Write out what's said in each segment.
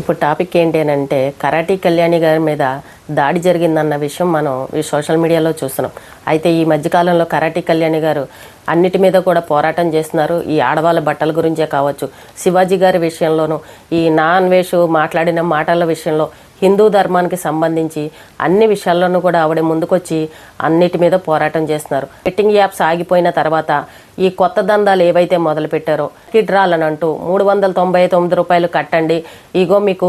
ఇప్పుడు టాపిక్ ఏంటి అని అంటే కరాటీ కళ్యాణి గారి మీద దాడి జరిగిందన్న విషయం మనం ఈ సోషల్ మీడియాలో చూస్తున్నాం. అయితే ఈ మధ్యకాలంలో కరాటీ కళ్యాణి గారు అన్నిటి మీద కూడా పోరాటం చేస్తున్నారు. ఈ ఆడవాళ్ళ బట్టల గురించే కావచ్చు శివాజీ గారి విషయంలోనూ ఈ నాన్ వేషు మాట్లాడిన మాటల విషయంలో హిందూ ధర్మానికి సంబంధించి అన్ని విషయాల్లోనూ కూడా ఆవిడ ముందుకొచ్చి అన్నిటి మీద పోరాటం చేస్తున్నారు. బెట్టింగ్ యాప్స్ ఆగిపోయిన తర్వాత ఈ కొత్త దందాలు ఏవైతే మొదలు పెట్టారో అని అంటూ మూడు వందల తొంభై తొమ్మిది రూపాయలు కట్టండి. ఇగో మీకు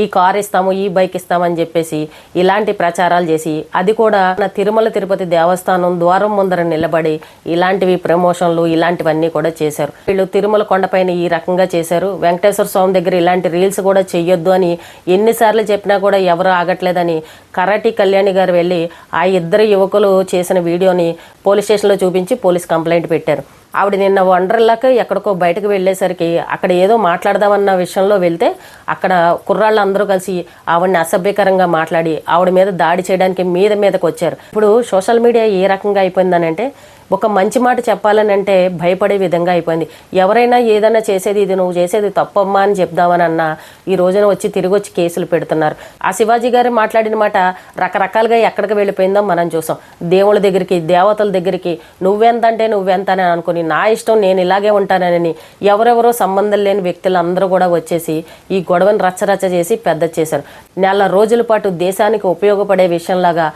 ఈ కార్ ఇస్తాము ఈ బైక్ ఇస్తామని చెప్పేసి ఇలాంటి ప్రచారాలు చేసి అది కూడా నా తిరుమల తిరుపతి దేవస్థానం ద్వారం ముందర నిలబడి ఇలాంటివి ప్రమోషన్లు ఇలాంటివన్నీ కూడా చేశారు. వీళ్ళు తిరుమల కొండపైన ఈ రకంగా చేశారు. వెంకటేశ్వర స్వామి దగ్గర ఇలాంటి రీల్స్ కూడా చెయ్యొద్దు అని ఎన్నిసార్లు చెప్పినా కూడా ఎవరు ఆగట్లేదని కరాటి కళ్యాణి గారు వెళ్ళి ఆ ఇద్దరు యువకులు చేసిన వీడియోని పోలీస్ స్టేషన్లో చూపించి పోలీస్ కంప్లైంట్ పెట్టారు. ఆవిడ నిన్న వండర్లాకి ఎక్కడికో బయటకు వెళ్ళేసరికి అక్కడ ఏదో మాట్లాడదామన్న విషయంలో వెళ్తే అక్కడ కుర్రాళ్ళు అందరూ కలిసి ఆవిడని అసభ్యకరంగా మాట్లాడి ఆవిడ మీద దాడి చేయడానికి మీద మీదకి వచ్చారు ఇప్పుడు సోషల్ మీడియా ఏ రకంగా అయిపోయిందనంటే ఒక మంచి మాట చెప్పాలని అంటే భయపడే విధంగా అయిపోయింది. ఎవరైనా ఏదైనా చేసేది ఇది నువ్వు చేసేది తప్పమ్మా అని చెప్దామని అన్నా ఈ రోజున వచ్చి తిరిగి వచ్చి కేసులు పెడుతున్నారు. ఆ శివాజీ గారు మాట్లాడిన మాట రకరకాలుగా ఎక్కడికి వెళ్ళిపోయిందో మనం చూసాం. దేవుళ్ళ దగ్గరికి దేవతల దగ్గరికి నువ్వెంతంటే నువ్వెంత అని అనుకుని నా ఇష్టం నేను ఇలాగే ఉంటానని ఎవరెవరో సంబంధం లేని వ్యక్తులు అందరూ కూడా వచ్చేసి ఈ గొడవను రచ్చరచ్చ చేసి పెద్ద చేశారు. నెల రోజుల పాటు దేశానికి ఉపయోగపడే విషయంలాగా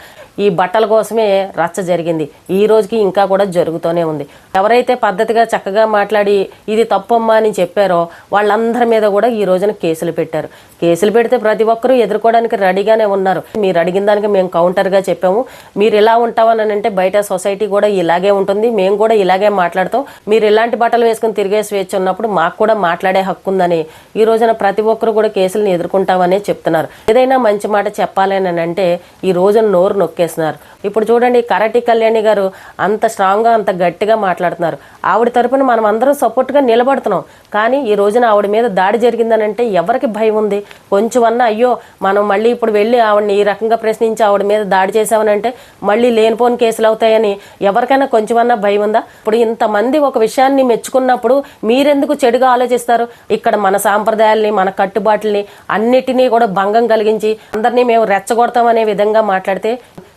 ఈ బట్టల కోసమే రచ్చ జరిగింది. ఈ రోజుకి ఇంకా కూడా జరుగుతూనే ఉంది. ఎవరైతే పద్ధతిగా చక్కగా మాట్లాడి ఇది తప్పమ్మా అని చెప్పారో వాళ్ళందరి మీద కూడా ఈ రోజున కేసులు పెట్టారు. కేసులు పెడితే ప్రతి ఒక్కరూ ఎదుర్కోవడానికి రెడీగానే ఉన్నారు. మీరు అడిగిన దానికి మేము కౌంటర్గా చెప్పాము. మీరు ఇలా ఉంటామని అంటే బయట సొసైటీ కూడా ఇలాగే ఉంటుంది. మేము కూడా ఇలాగే మాట్లాడతాం. మీరు ఇలాంటి బట్టలు వేసుకుని తిరిగే స్వేచ్ఛ ఉన్నప్పుడు మాకు కూడా మాట్లాడే హక్కు ఉందని ఈ రోజున ప్రతి ఒక్కరు కూడా కేసులను ఎదుర్కొంటామనే చెప్తున్నారు. ఏదైనా మంచి మాట చెప్పాలని అంటే ఈ రోజున నోరు చేస్తున్నారు. ఇప్పుడు చూడండి కరాటి కళ్యాణి గారు అంత స్ట్రాంగ్గా అంత గట్టిగా మాట్లాడుతున్నారు. ఆవిడ తరపున మనం అందరం సపోర్ట్గా నిలబడుతున్నాం. కానీ ఈ రోజున ఆవిడ మీద దాడి జరిగిందనంటే ఎవరికి భయం ఉంది? కొంచెం అయ్యో మనం మళ్ళీ ఇప్పుడు వెళ్ళి ఆవిడని ఈ రకంగా ప్రశ్నించి ఆవిడ మీద దాడి చేసామనంటే మళ్ళీ లేనిపోని కేసులు అవుతాయని ఎవరికైనా కొంచెమన్నా భయం ఉందా? ఇప్పుడు ఇంతమంది ఒక విషయాన్ని మెచ్చుకున్నప్పుడు మీరెందుకు చెడుగా ఆలోచిస్తారు? ఇక్కడ మన సాంప్రదాయాల్ని మన కట్టుబాట్లని అన్నిటినీ కూడా భంగం కలిగించి అందరినీ మేము రెచ్చగొడతామనే విధంగా మాట్లాడితే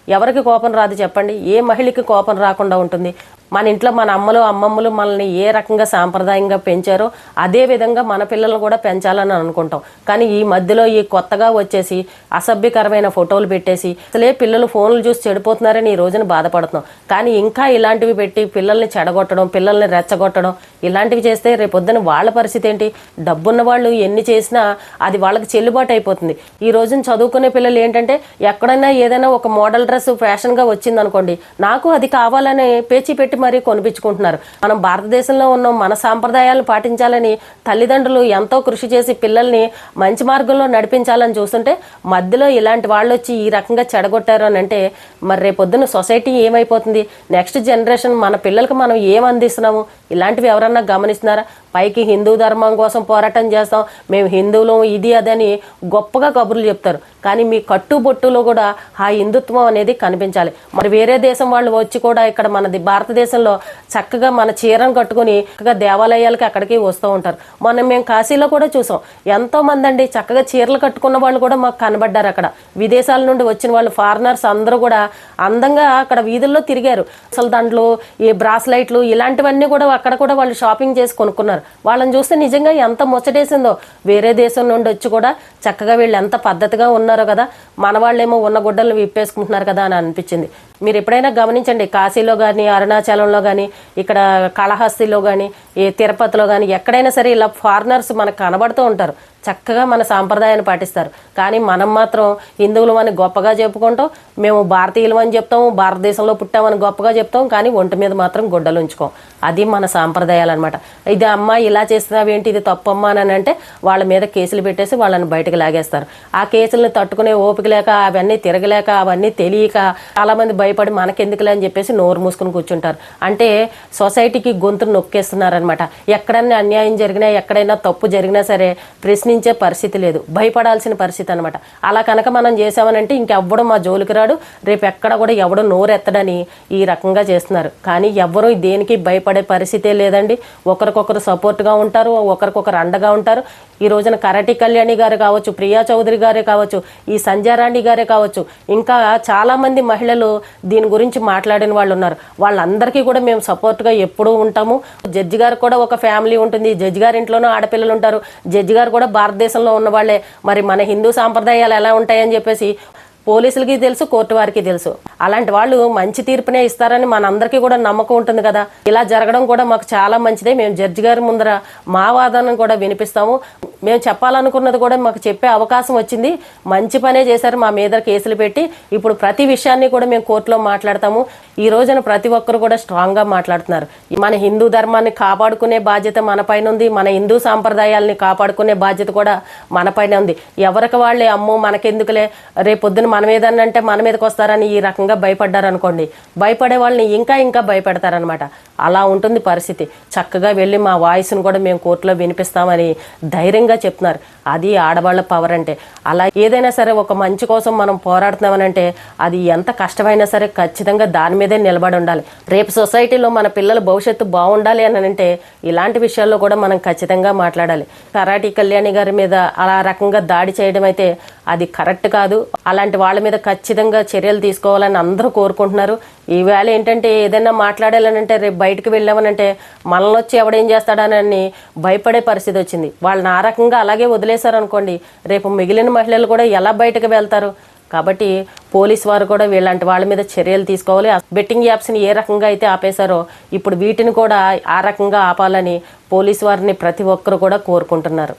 ఎవరికి కోపం రాదు చెప్పండి. ఏ మహిళకి కోపం రాకుండా ఉంటుంది? మన ఇంట్లో మన అమ్మలు అమ్మమ్మలు మనల్ని ఏ రకంగా సాంప్రదాయంగా పెంచారో అదే విధంగా మన పిల్లలను కూడా పెంచాలని అనుకుంటాం. కానీ ఈ మధ్యలో ఈ కొత్తగా వచ్చేసి అసభ్యకరమైన ఫోటోలు పెట్టేసి అసలే పిల్లలు ఫోన్లు చూసి చెడిపోతున్నారని ఈ రోజున బాధపడుతున్నాం. కానీ ఇంకా ఇలాంటివి పెట్టి పిల్లల్ని చెడగొట్టడం పిల్లల్ని రెచ్చగొట్టడం ఇలాంటివి చేస్తే రేపొద్దున వాళ్ళ పరిస్థితి ఏంటి? డబ్బున్న వాళ్ళు ఎన్ని చేసినా అది వాళ్ళకి చెల్లుబాటు అయిపోతుంది. ఈ రోజున చదువుకునే పిల్లలు ఏంటంటే ఎక్కడైనా ఏదైనా ఒక మోడల్ డ్రెస్ ఫ్యాషన్గా వచ్చింది అనుకోండి నాకు అది కావాలని పేచి పెట్టి మరీ కొనిపించుకుంటున్నారు. మనం భారతదేశంలో ఉన్నాం మన సాంప్రదాయాలు పాటించాలని తల్లిదండ్రులు ఎంతో కృషి చేసి పిల్లల్ని మంచి మార్గంలో నడిపించాలని చూస్తుంటే మధ్యలో ఇలాంటి వాళ్ళు వచ్చి ఈ రకంగా చెడగొట్టారు అని అంటే మరి రేపొద్దున సొసైటీ ఏమైపోతుంది? నెక్స్ట్ జనరేషన్ మన పిల్లలకి మనం ఏం అందిస్తున్నాము? ఇలాంటివి ఎవరన్నా గమనిస్తున్నారా? పైకి హిందూ ధర్మం కోసం పోరాటం చేస్తాం మేము హిందువులం ఇది అదని గొప్పగా కబుర్లు చెప్తారు. కానీ మీ కట్టుబొట్టులో కూడా ఆ హిందుత్వం అనేది కనిపించాలి. మరి వేరే దేశం వాళ్ళు వచ్చి కూడా ఇక్కడ మనది భారతదేశంలో చక్కగా మన చీరను కట్టుకుని చక్కగా దేవాలయాలకి అక్కడికి వస్తూ ఉంటారు. మనం మేము కాశీలో కూడా చూసాం. ఎంతో మంది అండి చక్కగా చీరలు కట్టుకున్న వాళ్ళు కూడా మాకు కనబడ్డారు అక్కడ. విదేశాల నుండి వచ్చిన వాళ్ళు ఫారినర్స్ అందరూ కూడా అందంగా అక్కడ వీధుల్లో తిరిగారు. అసలు దాంట్లో ఈ బ్రాస్లైట్లు ఇలాంటివన్నీ కూడా అక్కడ కూడా వాళ్ళు షాపింగ్ చేసి కొనుక్కున్నారు. వాళ్ళని చూస్తే నిజంగా ఎంత ముచ్చటేసిందో. వేరే దేశం నుండి వచ్చి కూడా చక్కగా వీళ్ళు ఎంత పద్ధతిగా ఉన్నారో కదా మన వాళ్ళేమో ఉన్న గుడ్డలు విప్పేసుకుంటున్నారు కదా అని అనిపించింది. మీరు ఎప్పుడైనా గమనించండి కాశీలో కానీ అరుణాచలంలో కానీ ఇక్కడ కాళహస్తిలో కానీ ఈ తిరుపతిలో కానీ ఎక్కడైనా సరే ఇలా ఫారినర్స్ మనకు కనబడుతూ ఉంటారు. చక్కగా మన సాంప్రదాయాన్ని పాటిస్తారు. కానీ మనం మాత్రం హిందువులు అని గొప్పగా చెప్పుకుంటాం మేము భారతీయులు అని చెప్తాము భారతదేశంలో పుట్టామని గొప్పగా చెప్తాం కానీ ఒంటి మీద మాత్రం గుడ్డలు ఉంచుకోం. అది మన సాంప్రదాయాలు అనమాట ఇది అమ్మ ఇలా చేస్తున్నావు ఏంటి ఇది తప్పమ్మా అని అంటే వాళ్ళ మీద కేసులు పెట్టేసి వాళ్ళని బయటకు లాగేస్తారు. ఆ కేసులను తట్టుకునే ఓపిక లేక అవన్నీ తిరగలేక అవన్నీ తెలియక చాలామంది భయపడి మనకెందుకులే అని చెప్పేసి నోరు మూసుకుని కూర్చుంటారు. అంటే సొసైటీకి గొంతు నొక్కేస్తున్నారనమాట ఎక్కడన్నా అన్యాయం జరిగినా ఎక్కడైనా తప్పు జరిగినా సరే ప్రశ్నించే పరిస్థితి లేదు. భయపడాల్సిన పరిస్థితి అనమాట అలా కనుక మనం చేసామనంటే ఇంకెవ్వడం మా జోలికి రాడు. రేపు ఎక్కడ కూడా ఎవడు నోరెత్తడని ఈ రకంగా చేస్తున్నారు. కానీ ఎవ్వరూ దేనికి భయపడే పరిస్థితే లేదండి. ఒకరికొకరు సపోర్ట్గా ఉంటారు. ఒకరికొకరు అండగా ఉంటారు. ఈ రోజున కరటి కళ్యాణి గారు కావచ్చు ప్రియా చౌదరి గారే కావచ్చు ఈ సంజారాణి గారే కావచ్చు ఇంకా చాలామంది మహిళలు దీని గురించి మాట్లాడిన వాళ్ళు ఉన్నారు. వాళ్ళందరికీ కూడా మేము సపోర్ట్గా ఎప్పుడూ ఉంటాము. జడ్జి గారు కూడా ఒక ఫ్యామిలీ ఉంటుంది. జడ్జి గారి ఇంట్లోనూ ఆడపిల్లలు ఉంటారు. జడ్జి గారు కూడా భారతదేశంలో ఉన్న వాళ్ళే. మరి మన హిందూ సాంప్రదాయాలు ఎలా ఉంటాయని చెప్పేసి పోలీసులకి తెలుసు కోర్టు వారికి తెలుసు. అలాంటి వాళ్ళు మంచి తీర్పునే ఇస్తారని మనందరికీ కూడా నమ్మకం ఉంటుంది కదా. ఇలా జరగడం కూడా మాకు చాలా మంచిదే. మేము జడ్జి గారి ముందర మా వాదనను కూడా వినిపిస్తాము. మేము చెప్పాలనుకున్నది కూడా మాకు చెప్పే అవకాశం వచ్చింది. మంచి పనే చేశారు మా మీద కేసులు పెట్టి. ఇప్పుడు ప్రతి విషయాన్ని కూడా మేము కోర్టులో మాట్లాడతాము. ఈ రోజున ప్రతి ఒక్కరు కూడా స్ట్రాంగ్గా మాట్లాడుతున్నారు. మన హిందూ ధర్మాన్ని కాపాడుకునే బాధ్యత మన పైన ఉంది. మన హిందూ సాంప్రదాయాల్ని కాపాడుకునే బాధ్యత కూడా మన పైన ఉంది. ఎవరికి వాళ్ళే అమ్మో మనకెందుకులే? రేపొద్దున మన ఏదన్నా అంటే మన మీదకి వస్తారని ఈ రకంగా భయపడ్డారు అనుకోండి భయపడే వాళ్ళని ఇంకా ఇంకా భయపెడతారనమాట అలా ఉంటుంది పరిస్థితి. చక్కగా వెళ్ళి మా వాయిస్ను కూడా మేము కోర్టులో వినిపిస్తామని ధైర్యంగా చెప్తున్నారు. అది ఆడవాళ్ళ పవర్ అంటే. అలా ఏదైనా సరే ఒక మంచి కోసం మనం పోరాడుతున్నామనంటే అది ఎంత కష్టమైనా సరే ఖచ్చితంగా దాని మీదే నిలబడి ఉండాలి. రేపు సొసైటీలో మన పిల్లల భవిష్యత్తు బాగుండాలి అని అంటే ఇలాంటి విషయాల్లో కూడా మనం ఖచ్చితంగా మాట్లాడాలి. కరాటి కళ్యాణి గారి మీద అలా రకంగా దాడి చేయడం అయితే అది కరెక్ట్ కాదు. అలాంటి వాళ్ళ మీద ఖచ్చితంగా చర్యలు తీసుకోవాలని అందరూ కోరుకుంటున్నారు. ఈవేళ ఏంటంటే ఏదైనా మాట్లాడాలనంటే రేపు బయటకు వెళ్ళామనంటే మనల్ని వచ్చి ఎవడేం చేస్తాడనని భయపడే పరిస్థితి వచ్చింది. వాళ్ళని ఆ రకంగా అలాగే వదిలేశారు అనుకోండి రేపు మిగిలిన మహిళలు కూడా ఎలా బయటకు వెళ్తారు? కాబట్టి పోలీస్ వారు కూడా వీళ్ళంటి వాళ్ళ మీద చర్యలు తీసుకోవాలి. బెట్టింగ్ యాప్స్ని ఏ రకంగా అయితే ఆపేశారో ఇప్పుడు వీటిని కూడా ఆ రకంగా ఆపాలని పోలీస్ వారిని ప్రతి ఒక్కరు కూడా కోరుకుంటున్నారు.